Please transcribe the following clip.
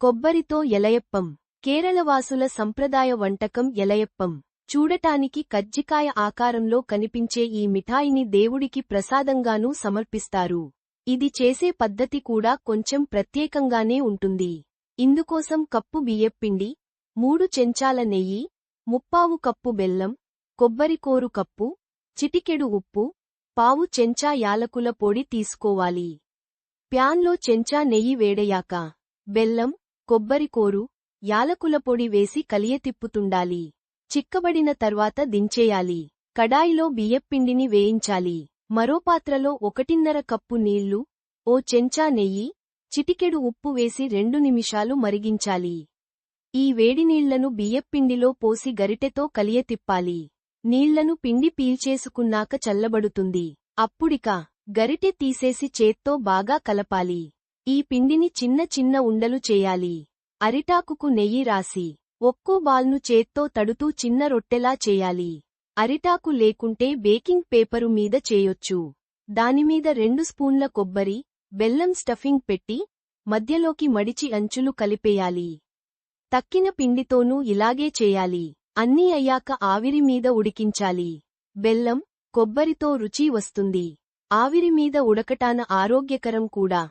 కొబ్బరితో ఎలయప్పం కేరళవాసుల సంప్రదాయ వంటకం ఎలయప్పం. చూడటానికి కజ్జికాయ ఆకారంలో కనిపించే ఈ మిఠాయిని దేవుడికి ప్రసాదంగానూ సమర్పిస్తారు. ఇది చేసే పద్ధతి కూడా కొంచెం ప్రత్యేకంగానే ఉంటుంది. ఇందుకోసం కప్పు బియ్యప్పిండి మూడు చెంచాల నెయ్యి ముప్పావు కప్పు బెల్లం కొబ్బరికోరు కప్పు చిటికెడు ఉప్పు పావు చెంచా యాలకుల పొడి తీసుకోవాలి. ప్యాన్లో చెంచా నెయ్యి వేడయాక బెల్లం కొబ్బరికోరు యాలకుల పొడి వేసి కలియతిప్పుతుండాలి చిక్కబడిన తర్వాత దించేయాలి. కడాయిలో బియ్యప్పిండిని వేయించాలి. మరో పాత్రలో ఒకటిన్నర కప్పు నీళ్ళు ఓ చెంచా నెయ్యి చిటికెడు ఉప్పు వేసి రెండు నిమిషాలు మరిగించాలి. ఈ వేడినీళ్ళను బియ్యప్పిండిలో పోసి గరిటెతో కలియతిప్పాలి నీళ్ళను పిండి పీల్చేసుకున్నాక చల్లబడుతుంది. అప్పుడిక గరిటె తీసేసి చేత్తో బాగా కలపాలి. ఈ పిండిని చిన్న చిన్న ఉండలు చేయాలి. అరిటాకుకు నెయ్యి రాసి ఒక్కో బాల్ను చేత్తో తడుతూ చిన్న రొట్టెలా చేయాలి. అరిటాకు లేకుంటే బేకింగ్ పేపరు మీద చేయొచ్చు. దానిమీద రెండు స్పూన్ల కొబ్బరి బెల్లం స్టఫింగ్ పెట్టి మధ్యలోకి మడిచి అంచులు కలిపేయాలి. తక్కిన పిండితోనూ ఇలాగే చేయాలి. అన్నీ అయ్యాక ఆవిరి మీద ఉడికించాలి. బెల్లం కొబ్బరితో రుచి వస్తుంది. ఆవిరి మీద ఉడకటాన ఆరోగ్యకరం కూడా.